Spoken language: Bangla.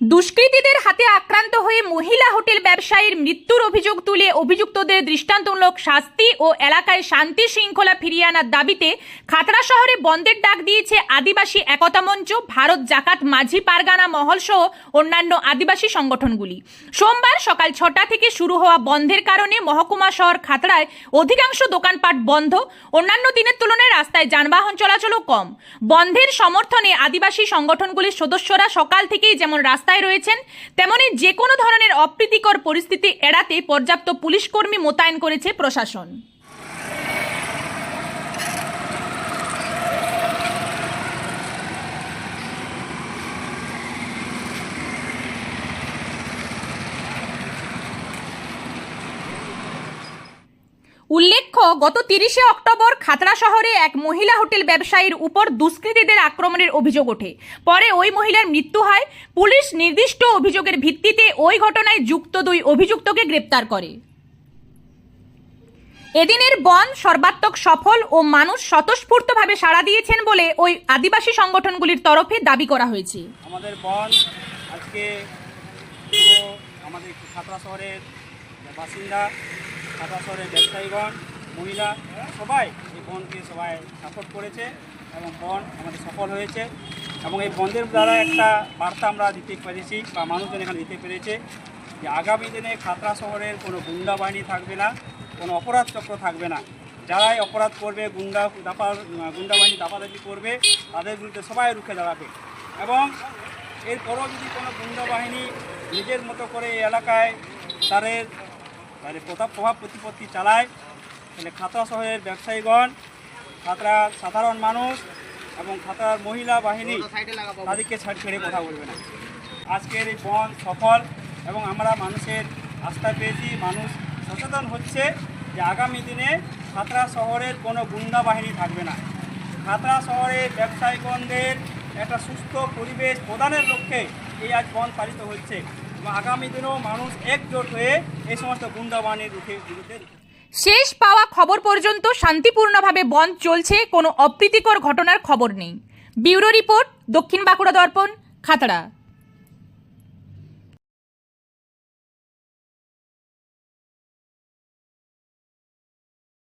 দুষ্কৃতীদের হাতে আক্রান্ত হয়ে মহিলা হোটেল ব্যবসায়ীর মৃত্যুর অভিযোগ তুলে অভিযুক্তদের দৃষ্টান্তমূলক শাস্তি ও এলাকায় শান্তি শৃঙ্খলা ফিরিয়ে আনার দাবিতে খাতড়া শহরে বন্ধের ডাক দিয়েছে আদিবাসী একতা মঞ্চ, ভারত জাকাত মাঝি পারগানা মহল সহ অন্যান্য আদিবাসী সংগঠনগুলি। সোমবার সকাল ছটা থেকে শুরু হওয়া বন্ধের কারণে মহকুমা শহর খাতড়ায় অধিকাংশ দোকানপাট বন্ধ। অন্যান্য দিনের তুলনায় রাস্তায় যানবাহন চলাচলও কম। বন্ধের সমর্থনে আদিবাসী সংগঠনগুলির সদস্যরা সকাল থেকেই যেমন রাস্তায় রয়েছেন তেমনি যে কোনো ধরনের অপ্রীতিকর পরিস্থিতি এড়াতে পর্যাপ্ত পুলিশকর্মী মোতায়েন করেছে প্রশাসন। উল্লেখ্য, গত তিরিশে অক্টোবর খাতড়া শহরে এক মহিলা হোটেল ব্যবসায়ীর উপর দুষ্কৃতীদের আক্রমণের অভিযোগ ওঠে। পরে ওই মহিলার মৃত্যু হয়। পুলিশ নির্দিষ্ট অভিযোগের ভিত্তিতে ওই ঘটনায় যুক্ত দুই অভিযুক্তকে গ্রেপ্তার করে। এদিনের বন সর্বাত্মক সফল ও মানুষ স্বতঃস্ফূর্তভাবে সাড়া দিয়েছেন বলে ওই আদিবাসী সংগঠনগুলির তরফে দাবি করা হয়েছে। আমাদের বন আজকে আমাদের খাতড়া শহরের বাসিন্দা খাতড়া শহরের ব্যবসায়ীগণ, মহিলা, সবাই এই বনকে সবাই সাপোর্ট করেছে এবং বন আমাদের সফল হয়েছে এবং এই বন্ধের দ্বারা একটা বার্তা আমরা দিতে পেরেছি বা মানুষজন এখানে দিতে পেরেছে যে আগামী দিনে খাতরা শহরের কোনো গুন্ডা বাহিনী থাকবে না, কোনো অপরাধ চক্র থাকবে না। যারাই অপরাধ করবে, গুন্ডা দাপা, গুন্ডা বাহিনী দাপাদাপি করবে, তাদের বিরুদ্ধে সবাই রুখে দাঁড়াবে। এবং এরপরও যদি কোনো গুন্ডা বাহিনী নিজের মতো করে এই এলাকায় তাদের তাদের প্রতাপ প্রভাব প্রতিপত্তি চালায়। তাহলে খাতড়া শহরের ব্যবসায়ীগণ খাতড়ার সাধারণ মানুষ এবং খাতড়ার মহিলা বাহিনী তাদেরকে ছাড় ছেড়ে কথা বলবে না। আজকের এই বন সফল এবং আমরা মানুষের আস্থা পেয়েছি মানুষ সচেতন হচ্ছে যে আগামী দিনে খাতড়া শহরের কোনো গুন্ডা বাহিনী থাকবে না। খাতড়া শহরের ব্যবসায়ীগণদের একটা সুস্থ পরিবেশ প্রদানের লক্ষ্যে এই আজ বন পালিত হচ্ছে। আগামী দিনেও মানুষ একজোট হয়ে এই সমস্ত গুন্ডাবানির রুখে বিরুদ্ধে শেষ পাওয়া খবর পর্যন্ত শান্তিপূর্ণভাবে বন্ধ চলছে, কোনো অপ্রীতিকর ঘটনার খবর নেই। ব্যুরো রিপোর্ট, দক্ষিণ বাঁকুড়া দর্পণ, খাতড়া।